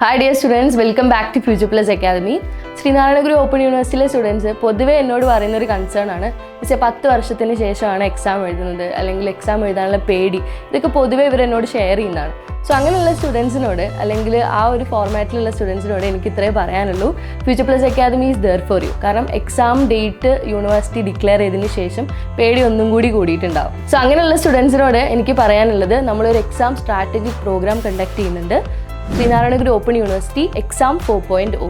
Hi dear students welcome back to Future Plus Academy Sree Narayana Guru Open യൂണിവേഴ്സിറ്റിയിലെ students പൊതുവെ എന്നോട് പറയുന്ന ഒരു കൺസേൺ ആണ്. പക്ഷേ പത്ത് വർഷത്തിന് ശേഷമാണ് എക്സാം എഴുതുന്നത്. അല്ലെങ്കിൽ എക്സാം എഴുതാനുള്ള പേടി. ഇതൊക്കെ പൊതുവെ ഇവർ എന്നോട് ഷെയർ ചെയ്യുന്നതാണ്. സോ അങ്ങനെയുള്ള സ്റ്റുഡൻസിനോട് അല്ലെങ്കിൽ ആ ഒരു ഫോർമാറ്റിലുള്ള സ്റ്റുഡൻസിനോട് എനിക്ക് ഇത്രേ പറയാനുള്ളൂ. Future Plus Academy is there for you കാരണം എക്സാം ഡേറ്റ് യൂണിവേഴ്സിറ്റി ഡിക്ലെയർ ചെയ്തതിന് ശേഷം പേടി ഒന്നും കൂടി കൂടിയിട്ടുണ്ടാവും. സോ അങ്ങനെയുള്ള സ്റ്റുഡൻസിനോട് എനിക്ക് പറയാനുള്ളത് നമ്മളൊരു എക്സാം സ്ട്രാറ്റജിക് പ്രോഗ്രാം കണ്ടക്ട് ചെയ്യുന്നുണ്ട്. Sreenarayanaguru open university exam four point O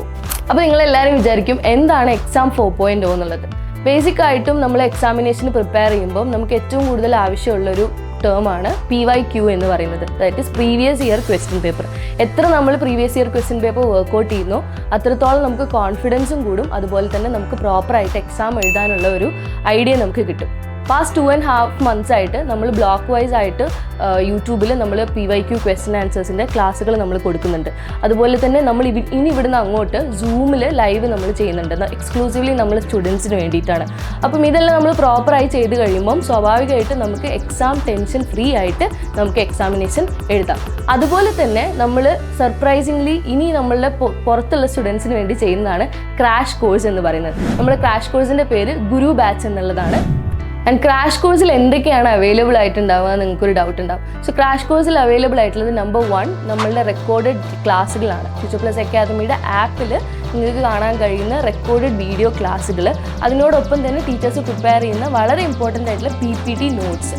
അപ്പോൾ നിങ്ങൾ എല്ലാവരും വിചാരിക്കും എന്താണ് എക്സാം ഫോർ പോയിന്റ് ഒ എന്നുള്ളത്? ബേസിക് ആയിട്ടും നമ്മൾ എക്സാമിനേഷന് പ്രിപ്പയർ ചെയ്യുമ്പോൾ നമുക്ക് ഏറ്റവും കൂടുതൽ ആവശ്യമുള്ളൊരു ടേമാണ് പി വൈ ക്യൂ എന്ന് പറയുന്നത്. That is previous year question paper എത്ര നമ്മൾ previous year question paper workout ചെയ്യുന്നു അത്രത്തോളം നമുക്ക് കോൺഫിഡൻസും കൂടും. അതുപോലെ തന്നെ നമുക്ക് പ്രോപ്പറായിട്ട് എക്സാം എഴുതാനുള്ള ഒരു ഐഡിയ നമുക്ക് കിട്ടും. Past two and half months ആയിട്ട് നമ്മൾ ബ്ലോക്ക് വൈസ് ആയിട്ട് യൂട്യൂബിൽ നമ്മൾ പി വൈ ക്യു ക്വസ്റ്റൻ ആൻസേഴ്സിന്റെ ക്ലാസ്സുകൾ നമ്മൾ കൊടുക്കുന്നുണ്ട്. അതുപോലെ തന്നെ നമ്മൾ ഇനി ഇവിടുന്ന് അങ്ങോട്ട് സൂമിൽ ലൈവ് നമ്മൾ ചെയ്യുന്നുണ്ട്. എക്സ്ക്ലൂസീവ്ലി നമ്മൾ സ്റ്റുഡൻസിന് വേണ്ടിയിട്ടാണ്. അപ്പം ഇതെല്ലാം നമ്മൾ പ്രോപ്പറായി ചെയ്ത് കഴിയുമ്പം സ്വാഭാവികമായിട്ട് നമുക്ക് എക്സാം ടെൻഷൻ ഫ്രീ ആയിട്ട് നമുക്ക് എക്സാമിനേഷൻ എഴുതാം. അതുപോലെ തന്നെ നമ്മൾ സർപ്രൈസിംഗ്ലി ഇനി നമ്മളുടെ പുറത്തുള്ള സ്റ്റുഡൻസിന് വേണ്ടി ചെയ്യുന്നതാണ് ക്രാഷ് കോഴ്സ് എന്ന് പറയുന്നത്. നമ്മുടെ ക്രാഷ് കോഴ്സിന്റെ പേര് ഗുരു ബാച്ച് എന്നുള്ളതാണ്. ആൻഡ് ക്രാഷ് കോഴ്സിൽ എന്തൊക്കെയാണ് അവൈലബിൾ ആയിട്ടുണ്ടാവുക നിങ്ങൾക്കൊരു ഡൗട്ട് ഉണ്ടാവും. സോ ക്രാഷ് കോഴ്സിൽ അവൈലബിൾ ആയിട്ടുള്ളത് നമ്പർ വൺ നമ്മളുടെ റെക്കോർഡഡ് ക്ലാസ്സുകളാണ് ഫ്യൂച്ചർ പ്ലസ് അക്കാദമിയുടെ ആപ്പിൽ നിങ്ങൾക്ക് കാണാൻ കഴിയുന്ന റെക്കോർഡഡ് വീഡിയോ ക്ലാസ്സുകൾ അതിനോടൊപ്പം തന്നെ ടീച്ചേഴ്സ് പ്രിപ്പയർ ചെയ്യുന്ന വളരെ ഇമ്പോർട്ടന്റ് ആയിട്ടുള്ള P P T notes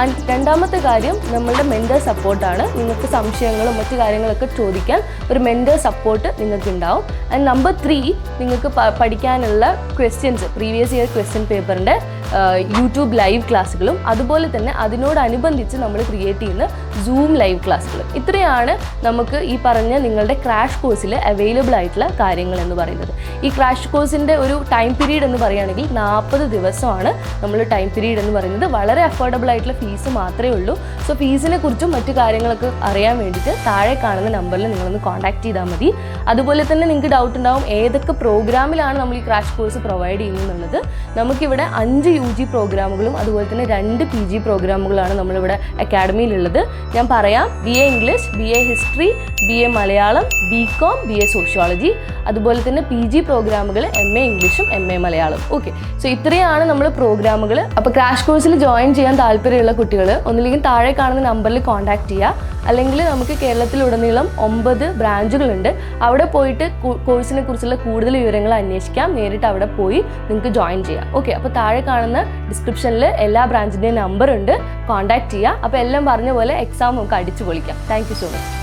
and രണ്ടാമത്തെ കാര്യം നമ്മളുടെ മെന്റർ സപ്പോർട്ടാണ് നിങ്ങൾക്ക് സംശയങ്ങളും മറ്റു കാര്യങ്ങളൊക്കെ ചോദിക്കാൻ ഒരു മെന്റർ സപ്പോർട്ട് നിങ്ങൾക്ക് ഉണ്ടാവും ആൻഡ് നമ്പർ ത്രീ നിങ്ങൾക്ക് പഠിക്കാനുള്ള ക്വസ്റ്റ്യൻസ് പ്രീവിയസ് ഇയർ ക്വസ്റ്റ്യൻ പേപ്പറിന്റെ യൂട്യൂബ് ലൈവ് ക്ലാസ്സുകളും അതുപോലെ തന്നെ അതിനോടനുബന്ധിച്ച് നമ്മൾ ക്രിയേറ്റ് ചെയ്യുന്ന സൂം ലൈവ് ക്ലാസ്സുകൾ ഇത്രയാണ് നമുക്ക് ഈ പറഞ്ഞ നിങ്ങളുടെ ക്രാഷ് കോഴ്സിൽ അവൈലബിൾ ആയിട്ടുള്ള കാര്യങ്ങൾ എന്ന് പറയുന്നത്. ഈ ക്രാഷ് കോഴ്സിന്റെ ഒരു ടൈം പീരീഡ് എന്ന് പറയുകയാണെങ്കിൽ നാൽപ്പത് ദിവസമാണ് നമ്മൾ ടൈം പീരീഡ് എന്ന് പറയുന്നത്. വളരെ അഫോർഡബിൾ ആയിട്ടുള്ള ഫീസ് മാത്രമേ ഉള്ളൂ. സോ ഫീസിനെ കുറിച്ചും മറ്റു കാര്യങ്ങളൊക്കെ അറിയാൻ വേണ്ടിയിട്ട് താഴെ കാണുന്ന നമ്പറിൽ നിങ്ങളൊന്ന് കോൺടാക്ട് ചെയ്താൽ മതി. അതുപോലെ തന്നെ നിങ്ങൾക്ക് ഡൗട്ട് ഉണ്ടാവും ഏതൊക്കെ പ്രോഗ്രാമിലാണ് നമ്മൾ ഈ ക്രാഷ് കോഴ്സ് പ്രൊവൈഡ് ചെയ്യുന്നത് നമുക്കിവിടെ അഞ്ച് യു ജി പ്രോഗ്രാമുകളും അതുപോലെ തന്നെ രണ്ട് പി ജി പ്രോഗ്രാമുകളാണ് നമ്മളിവിടെ അക്കാഡമിയിലുള്ളത് ഞാൻ പറയാം B A English B A history B A Malayalam B com B A sociology അതുപോലെ തന്നെ പി ജി പ്രോഗ്രാമുകൾ എം എ ഇംഗ്ലീഷും M A Malayalam okay so ഇത്രയാണ് നമ്മൾ പ്രോഗ്രാമുകൾ അപ്പോൾ ക്രാഷ് കോഴ്സിൽ ജോയിൻ ചെയ്യാൻ താല്പര്യമുള്ള കുട്ടികൾ ഒന്നില്ലെങ്കിൽ താഴെ കാണുന്ന നമ്പറിൽ കോൺടാക്ട് ചെയ്യുക. അല്ലെങ്കിൽ നമുക്ക് കേരളത്തിലുടനീളം ഒമ്പത് ബ്രാഞ്ചുകളുണ്ട്. അവിടെ പോയിട്ട് കോഴ്സിനെ കുറിച്ചുള്ള കൂടുതൽ വിവരങ്ങൾ അന്വേഷിക്കാം. നേരിട്ട് അവിടെ പോയി നിങ്ങൾക്ക് ജോയിൻ ചെയ്യാം. ഓക്കെ അപ്പോൾ താഴെ കാണുന്ന ഡിസ്ക്രിപ്ഷനിൽ എല്ലാ ബ്രാഞ്ചിന്റെയും നമ്പർ ഉണ്ട്. കോൺടാക്ട് ചെയ്യുക അപ്പോൾ എല്ലാം പറഞ്ഞ പോലെ എക്സാം നമുക്ക് അടിച്ചു പൊളിക്കാം താങ്ക് സോ മച്ച്